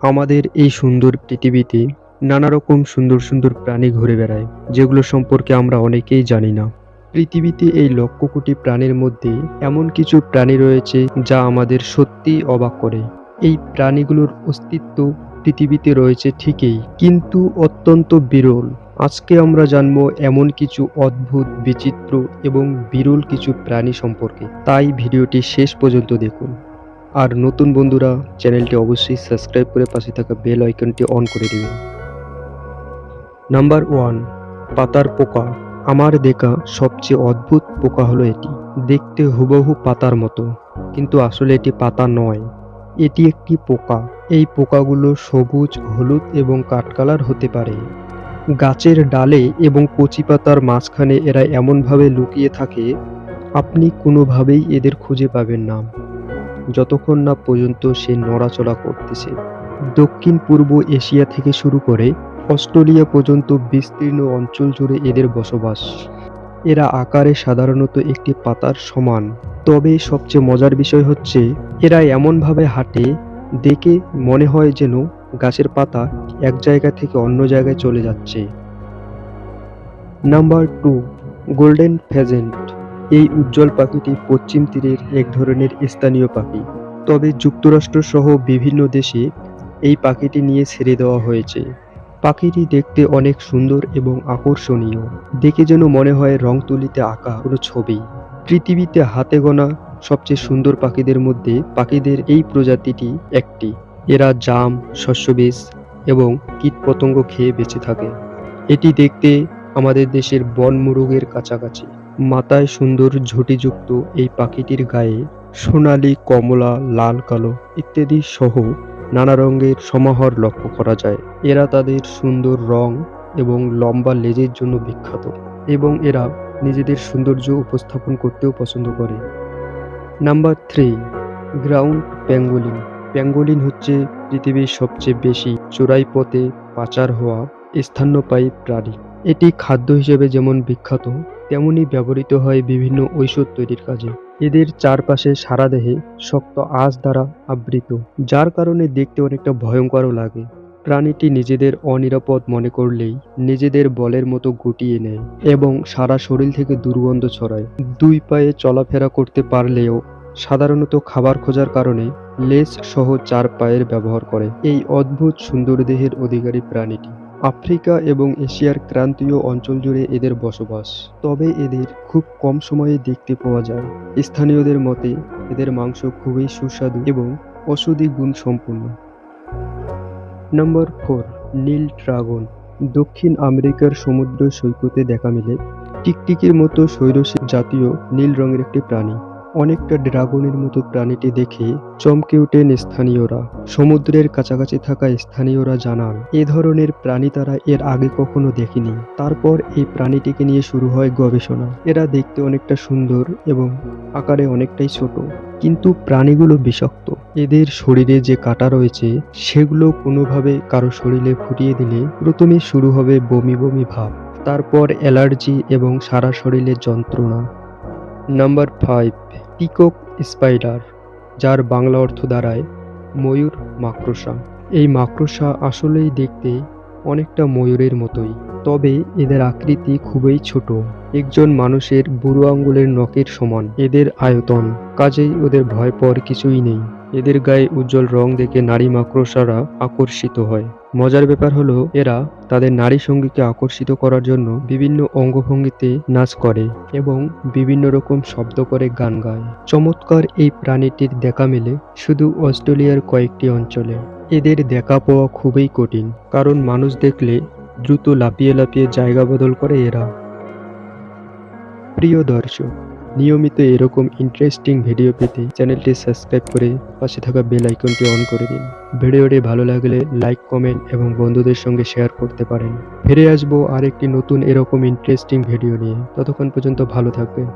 আমাদের এই সুন্দর পৃথিবীতে নানা রকম সুন্দর সুন্দর প্রাণী ঘুরে বেড়ায়, যেগুলো সম্পর্কে আমরা অনেকেই জানি না। পৃথিবীতে এই লক্ষ কোটি প্রাণীর মধ্যে এমন কিছু প্রাণী রয়েছে যা আমাদের সত্যিই অবাক করে। এই প্রাণীগুলোর অস্তিত্ব পৃথিবীতে রয়েছে ঠিকই, কিন্তু অত্যন্ত বিরল। আজকে আমরা জানব এমন কিছু অদ্ভুত, বিচিত্র এবং বিরল কিছু প্রাণী সম্পর্কে। তাই ভিডিওটি শেষ পর্যন্ত দেখুন। আর নতুন বন্ধুরা, চ্যানেলটি অবশ্যই সাবস্ক্রাইব করে পাশে থাকা বেল আইকনটি অন করে দেবেন। নাম্বার ওয়ান, পাতার পোকা। আমার দেখা সবচেয়ে অদ্ভুত পোকা হলো এটি। দেখতে হুবহু পাতার মতো, কিন্তু আসলে এটি পাতা নয়। এটি একটি পোকা। এই পোকাগুলো সবুজ, হলুদ এবং কাঠকালার হতে পারে। গাছের ডালে এবং কচি পাতার মাঝখানে এরা এমনভাবে লুকিয়ে থাকে, আপনি কোনোভাবেই এদের খুঁজে পাবেন না। যতক্ষণ না পর্যন্ত সে নড়াচড়া করতেছে। দক্ষিণ পূর্ব এশিয়া থেকে শুরু করে অস্ট্রেলিয়া পর্যন্ত বিস্তীর্ণ অঞ্চল জুড়ে এদের বসবাস। এরা আকারে সাধারণত একটি পাতার সমান। তবে সবচেয়ে মজার বিষয় হচ্ছে, এরা এমনভাবে হাঁটে, দেখে মনে হয় যেন গাছের পাতা এক জায়গা থেকে অন্য জায়গায় চলে যাচ্ছে। Number two, golden pheasant. এই উজ্জ্বল পাখিটি পশ্চিম তীরের এক ধরনের স্থানীয় পাখি। তবে যুক্তরাষ্ট্র সহ বিভিন্ন দেশে এই পাখিটি নিয়ে ছেড়ে দেওয়া হয়েছে। পাখিটি দেখতে অনেক সুন্দর এবং আকর্ষণীয়। দেখে যেন মনে হয় রং তুলিতে আঁকা কোনো ছবি। পৃথিবীতে হাতে গোনা সবচেয়ে সুন্দর পাখিদের মধ্যে পাখিদের এই প্রজাতিটি একটি। এরা জাম শস্যবীজ এবং কীটপতঙ্গ খেয়ে বেঁচে থাকে। এটি দেখতে আমাদের দেশের বন মুরগের কাছাকাছি। মাথায় সুন্দর ঝুঁটিযুক্ত এই পাখিটির গায়ে সোনালী, কমলা, লাল, কালো ইত্যাদি সহ নানা রঙের সমাহার লক্ষ্য করা যায়। এরা তাদের সুন্দর রং এবং লম্বা লেজের জন্য বিখ্যাত এবং এরা নিজেদের সৌন্দর্য উপস্থাপন করতেও পছন্দ করে। Number three, ground pangolin pangolin হচ্ছে পৃথিবীর সবচেয়ে বেশি চোরাই পথে পাচার হওয়া স্তন্যপায়ী প্রাণী। এটি খাদ্য হিসেবে যেমন বিখ্যাত, তেমনি ব্যবহৃত হয় বিভিন্ন ঔষধ তৈরির কাজে। এদের চারপাশে সারা দেহে শক্ত আঁশ দ্বারা আবৃত, যার কারণে দেখতে অনেকটা ভয়ঙ্করও লাগে। প্রাণীটি নিজেদের অনিরাপদ মনে করলেই নিজেদের বলের মতো গুটিয়ে নেয় এবং সারা শরীর থেকে দুর্গন্ধ ছড়ায়। দুই পায়ে চলাফেরা করতে পারলেও সাধারণত খাবার খোঁজার কারণে লেজ সহ চার পায়ের ব্যবহার করে। এই অদ্ভুত সুন্দর দেহের অধিকারী প্রাণীটি। আফ্রিকা এবং এশিয়ার ক্রান্তীয় অঞ্চল জুড়ে এদের বসবাস। তবে এদের খুব কম সময়ে দেখতে পাওয়া যায়। স্থানীয়দের মতে, এদের মাংস খুবই সুস্বাদু এবং ঔষধি গুণ সম্পূর্ণ। নম্বর ফোর, নীল ড্রাগন। দক্ষিণ আমেরিকার সমুদ্র সৈকতে দেখা মিলে। টিকটিকির মতো শৈরসী জাতীয় নীল রঙের একটি প্রাণী। অনেকটা ড্রাগনের মতো প্রাণীটি দেখে চমকে ওঠেন স্থানীয়রা। সমুদ্রের কাছাকাছি থাকা স্থানীয়রা জানান, এ ধরনের প্রাণী তারা এর আগে কখনো দেখেনি। তারপর এই প্রাণীটিকে নিয়ে শুরু হয় গবেষণা। এরা দেখতে অনেকটা সুন্দর এবং আকারে অনেকটাই ছোট। কিন্তু প্রাণীগুলো বিষাক্ত। এদের শরীরে যে কাটা রয়েছে, সেগুলো কোনোভাবে কারও শরীরে ফুটিয়ে দিলে প্রথমে শুরু হবে বমি বমি ভাব। তারপর অ্যালার্জি এবং সারা শরীরে যন্ত্রণা। নাম্বার ফাইভ পিকক স্পাইডার যার বাংলা অর্থ দাঁড়ায় ময়ূর মাকড়সা। এই মাকড়সা আসলেই দেখতে অনেকটা ময়ূরের মতোই। তবে এদের আকৃতি খুবই ছোট। একজন মানুষের বুড়ো আঙ্গুলের নখের সমান এদের আয়তন। কাজেই ওদের ভয় পর কিছুই নেই। এদের গায়ে উজ্জ্বল রং দেখে নারী মাকড়সারা আকর্ষিত হয়। মজার ব্যাপার হলো, এরা তাদের নারী সঙ্গীকে আকর্ষিত করার জন্য বিভিন্ন অঙ্গভঙ্গিতে নাচ করে এবং বিভিন্ন রকম শব্দ করে গান গায়। চমৎকার এই প্রাণীটির দেখা মেলে শুধু অস্ট্রেলিয়ার কয়েকটি অঞ্চলে। এদের দেখা পাওয়া খুবই কঠিন, কারণ মানুষ দেখলে দ্রুত লাপিয়ে লাপিয়ে জায়গা বদল করে এরা। প্রিয় দর্শক, নিয়মিত এরকম ইন্টারেস্টিং ভিডিও পেতে চ্যানেলটি সাবস্ক্রাইব করে পাশে থাকা বেল আইকনটি অন করে দিন। ভিডিওটি ভালো লাগলে লাইক কমেন্ট এবং বন্ধুদের সঙ্গে শেয়ার করতে পারেন। ফিরে আসব আরেকটি নতুন এরকম ইন্টারেস্টিং ভিডিও নিয়ে। ততক্ষণ পর্যন্ত ভালো থাকবেন।